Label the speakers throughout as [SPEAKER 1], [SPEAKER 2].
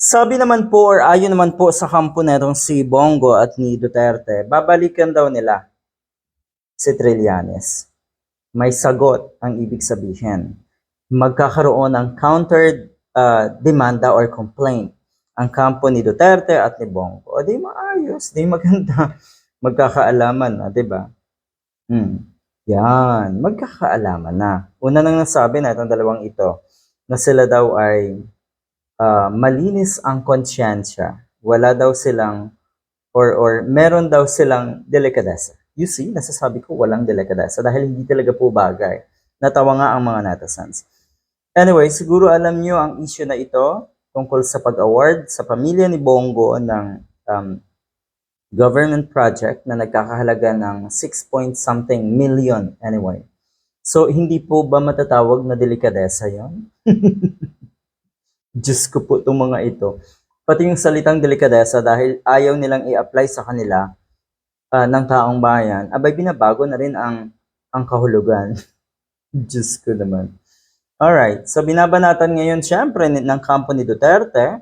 [SPEAKER 1] Sabi naman po or ayon naman po sa kampo netong si Bongo at ni Duterte, babalikan daw nila si Trillanes. May sagot ang ibig sabihin. Magkakaroon ng countered uh, demanda or complaint ang kampo ni Duterte at ni Bongo. O di maayos, di maganda. Magkakaalaman na, di ba? Hmm. Yan, magkakaalaman na. Una nang nasabi na itong dalawang ito na sila daw ay ah, malinis ang konsyensya. Wala daw silang or or meron daw silang delikadesa. You see, nasasabi ko walang delikadesa dahil hindi talaga po bagay. Natawa nga ang mga netizens. Anyway, siguro alam nyo ang issue na ito tungkol sa pag-award sa pamilya ni Bongo ng um, government project na nagkakahalaga ng 6 point something million anyway. So, hindi po ba matatawag na delikadesa yon? Diyos ko po itong mga ito. Pati yung salitang delikadesa dahil ayaw nilang i-apply sa kanila ah, ng taong bayan, abay binabago na rin ang, ang kahulugan. Diyos ko naman. Alright, so binabanatan ngayon syempre ng kampo ni Duterte,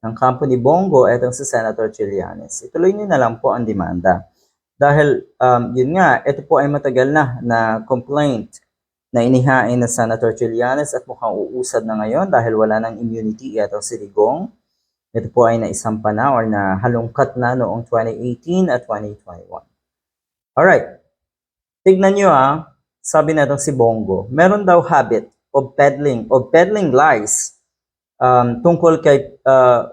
[SPEAKER 1] ng kampo ni Bongo, etong si Senator Trillanes. Ituloy niyo na lang po ang demanda. Dahil, um, yun nga, ito po ay matagal na na complaint na inihain na Senator Trillanes at mukhang uusad na ngayon dahil wala ng immunity etong si Digong. Ito po ay naisampa na or na halongkat na noong 2018 at 2021. Alright, tignan nyo ah, sabi na si Bongo, meron daw habit of peddling, of peddling lies um, tungkol kay uh,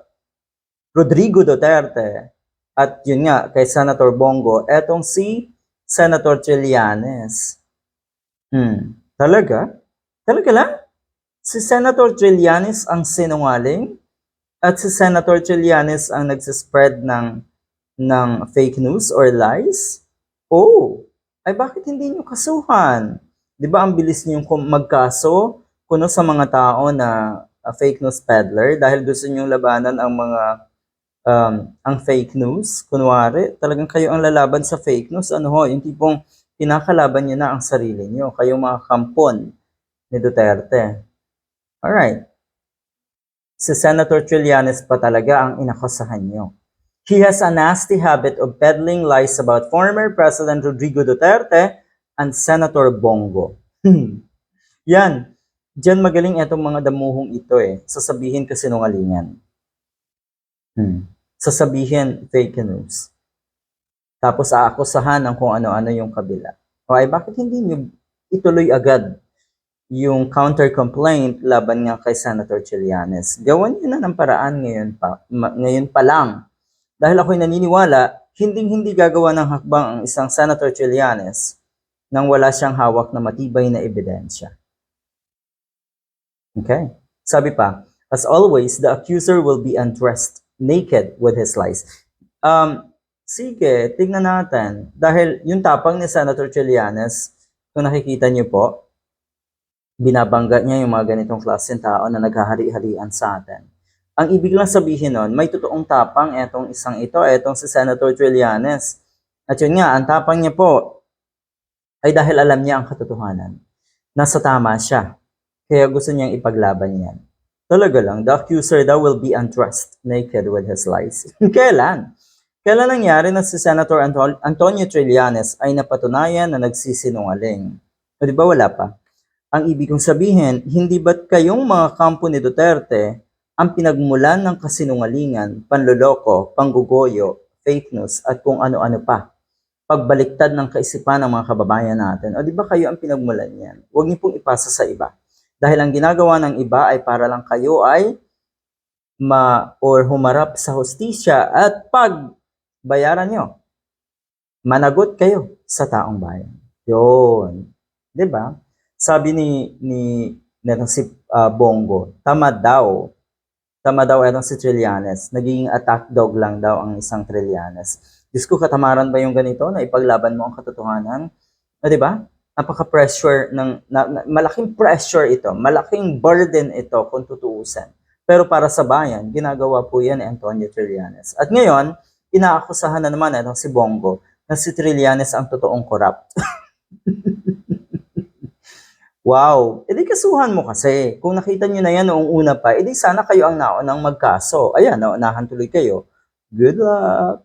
[SPEAKER 1] Rodrigo Duterte at yun nga, kay Senator Bongo, etong si Senator Trillanes. Hmm, talaga? Talaga lang? Si Senator Trillanes ang sinungaling at si Senator Trillanes ang nagsispread ng ng fake news or lies? Oh, ay bakit hindi nyo kasuhan? Di ba ang bilis kum- magkaso kuno sa mga tao na uh, fake news peddler dahil gusto niyong labanan ang mga um, ang fake news. Kunwari, talagang kayo ang lalaban sa fake news. Ano ho, yung tipong pinakalaban niyo na ang sarili niyo. Kayong mga kampon ni Duterte. Alright. Si Senator Trillanes pa talaga ang inakusahan niyo. He has a nasty habit of peddling lies about former President Rodrigo Duterte and Senator Bongo. Yan. Diyan magaling itong mga damuhong ito eh. Sasabihin kasinungalingan. Hmm. Sasabihin fake news. Tapos aakusahan ng kung ano-ano yung kabila. O ay bakit hindi nyo ituloy agad yung counter-complaint laban nga kay Senator Trillanes? Gawan nyo na ng paraan ngayon pa, ma- ngayon pa lang. Dahil ako'y naniniwala, hinding-hindi gagawa ng hakbang ang isang Senator Trillanes nang wala siyang hawak na matibay na ebidensya. Okay? Sabi pa, as always, the accuser will be undressed, naked with his lies. Um, sige, tignan natin. Dahil yung tapang ni Senator Trillanes, kung nakikita niyo po, binabangga niya yung mga ganitong klaseng tao na naghahari-harian sa atin. Ang ibig lang sabihin nun, may totoong tapang etong isang ito, etong si Senator Trillanes. At yun nga, ang tapang niya po ay dahil alam niya ang katotohanan. Nasa tama siya. Kaya gusto niyang ipaglaban yan. Talaga lang, the accuser daw will be undressed, naked with his lies. Kailan? Kailan nangyari na si Senator Anto- Antonio Trillanes ay napatunayan na nagsisinungaling? O di ba wala pa? Ang ibig kong sabihin, hindi ba't kayong mga kampo ni Duterte ang pinagmulan ng kasinungalingan, panloloko, panggugoyo, fake news, at kung ano-ano pa? Pagbaliktad ng kaisipan ng mga kababayan natin. O di ba kayo ang pinagmulan yan? Huwag niyo pong ipasa sa iba. Dahil ang ginagawa ng iba ay para lang kayo ay ma or humarap sa hostisya at pag bayaran nyo, managot kayo sa taong bayan. Yun. ba? Sabi ni ni netong si ah, Bongo, tama daw. Tama daw itong si Trillanes. Naging attack dog lang daw ang isang Trillanes. Diyos ko, katamaran ba yung ganito na ipaglaban mo ang katotohanan? O, di ba? Napaka-pressure ng, na, na- malaking pressure ito, malaking burden ito kung tutuusin. Pero para sa bayan, ginagawa po yan ni Antonio Trillanes. At ngayon, inaakusahan na naman itong si Bongo na si Trillanes ang totoong corrupt. Wow, edi kasuhan mo kasi. Kung nakita nyo na yan noong una pa, edi sana kayo ang naunang magkaso. Ayan, naunahan tuloy kayo. Good luck!